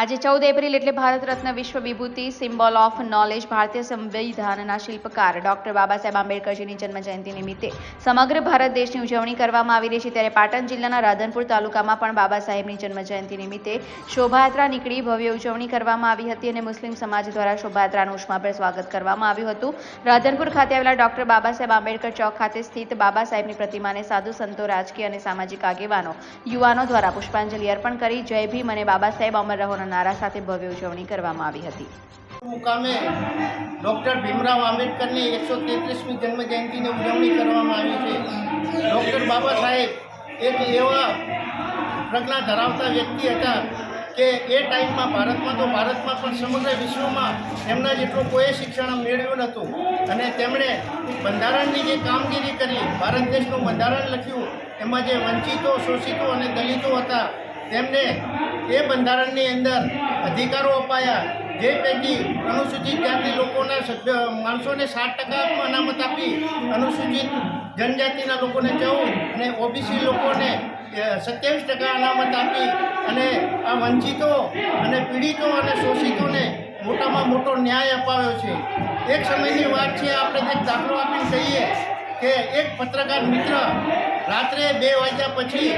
આજે ચૌદ એપ્રિલ એટલે ભારત રત્ન વિશ્વ વિભૂતિ, સિમ્બોલ ઓફ નોલેજ, ભારતીય સંવિધાનના શિલ્પકાર ડોક્ટર બાબા સાહેબ આંબેડકરજીની જન્મજયંતિ નિમિત્તે સમગ્ર ભારત દેશની ઉજવણી કરવામાં આવી રહી છે. ત્યારે પાટણ જિલ્લાના રાધનપુર તાલુકામાં પણ બાબા સાહેબની જન્મજયંતિ નિમિત્તે શોભાયાત્રા નીકળી ભવ્ય ઉજવણી કરવામાં આવી હતી અને મુસ્લિમ સમાજ દ્વારા શોભાયાત્રાનું ઉષ્માભેર સ્વાગત કરવામાં આવ્યું હતું. રાધનપુર ખાતે આવેલા ડોક્ટર બાબા સાહેબ આંબેડકર ચોક ખાતે સ્થિત બાબા સાહેબની પ્રતિમાને સાધુ સંતો, રાજકીય અને સામાજિક આગેવાનો, યુવાનો દ્વારા પુષ્પાંજલિ અર્પણ કરી. જય ભીમ અને બાબા સાહેબ અમર રહોના નારા સાથે ભવ્ય ઉજવણી કરવામાં આવી હતી. મુકામે ડૉક્ટર ભીમરાવ આંબેડકરની એકસો તેત્રીસમી જન્મજયંતિની ઉજવણી કરવામાં આવી છે. ડૉક્ટર બાબા સાહેબ એક એવા પ્રજ્ઞા ધરાવતા વ્યક્તિ હતા કે એ ટાઈમમાં ભારતમાં તો ભારતમાં પણ સમગ્ર વિશ્વમાં એમના જેટલું કોઈ શિક્ષણ મેળવ્યું નહોતું. અને તેમણે બંધારણની જે કામગીરી કરી, ભારત દેશનું બંધારણ લખ્યું, એમાં જે વંચિતો, શોષિતો અને દલિતો હતા, તેમને એ બંધારણની અંદર અધિકારો અપાયા, જે પૈકી અનુસૂચિત જાતિ લોકોના સભ્ય, માણસોને સાત ટકા અનામત આપી અનુસૂચિત જનજાતિના લોકોને ચૌદ અને ઓબીસી લોકોને સત્યાવીસ ટકા અનામત આપી અને આ વંચિતો અને પીડિતો અને શોષિતોને મોટામાં મોટો ન્યાય અપાવ્યો છે. એક સમયની વાત છે, આપણે એક દાખલો આપીને કહીએ કે એક પત્રકાર મિત્ર રાત્રે બે વાગ્યા પછી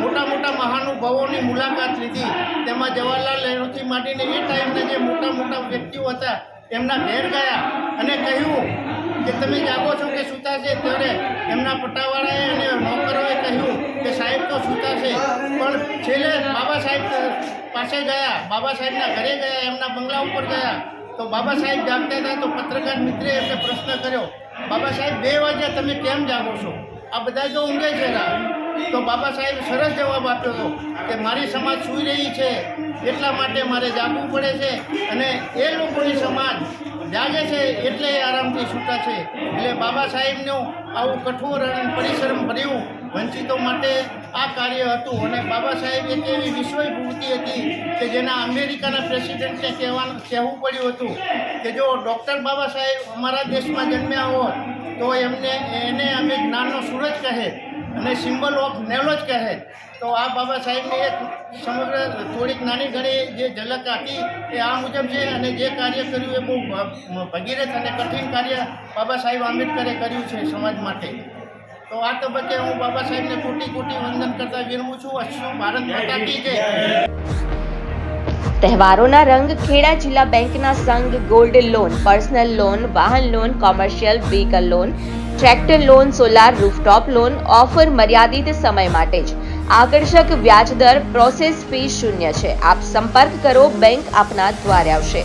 મોટા મોટા મહાનુભાવોની મુલાકાત લીધી. તેમાં જવાહરલાલ નહેરુથી માંડીને એ ટાઈમના જે મોટા મોટા વ્યક્તિઓ હતા, એમના ઘેર ગયા અને કહ્યું કે તમે જાગો છો કે સૂતા છે ત્યારે એમના પટ્ટાવાળાએ અને નોકરોએ કહ્યું કે સાહેબ તો સૂતા છે પણ છેલ્લે બાબા સાહેબ પાસે ગયા. બાબા સાહેબના ઘરે ગયા, એમના બંગલા ઉપર ગયા. તો બાબા સાહેબ જાગતા હતા તો પત્રકાર મિત્રે એમને પ્રશ્ન કર્યો, બાબા સાહેબ, બે વાગ્યા તમે કેમ જાગો છો? આ બધા તો ઊંઘે છે તો બાબા સાહેબ સરસ જવાબ આપ્યો હતો કે, મારી સમાજ સૂઈ રહી છે, એટલા માટે મારે જાગવું પડે છે અને એ લોકોની સમાજ જાગે છે એટલે આરામથી સૂતા છે. એટલે બાબા સાહેબનું આવું કઠોર અને પરિશ્રમ ભર્યું. વંચિતો માટે આ કાર્ય હતું અને બાબા સાહેબ એક એવી વિશ્વ વિભૂતિ હતી કે જેના અમેરિકાના પ્રેસિડેન્ટને કહેવાનું કહેવું પડ્યું હતું કે જો ડૉક્ટર બાબા સાહેબ અમારા દેશમાં જન્મ્યા હોત, તો એમને એને અમે જ્ઞાનનો સૂરજ કહે અને સિમ્બલ ઓફ નેવલોજ કહે. તો આ બાબા સાહેબની એક સમગ્ર થોડીક નાની ઘણી જે ઝલક હતી એ આ મુજબ છે અને જે કાર્ય કર્યું એ બહુ ભગીરથ અને કઠિન કાર્ય બાબા સાહેબ આંબેડકરે કર્યું છે સમાજ માટે. તો આ તબક્કે હું બાબા સાહેબને કોટી કોટી વંદન કરતા વિરમું છું. અશ્વ ભારત માતા કી જય. તહેવારોના રંગ ખેડા જિલ્લા બેંકના સંઘ ગોલ્ડ લોન, પર્સનલ લોન, વાહન loan, commercial vehicle loan, tractor loan, solar rooftop loan, offer મર્યાદિત સમય માટે જ. આકર્ષક વ્યાજદર પ્રોસેસ ફી શૂન્ય છે. આપ સંપર્ક કરો, બેંક આપના દ્વારે આવશે.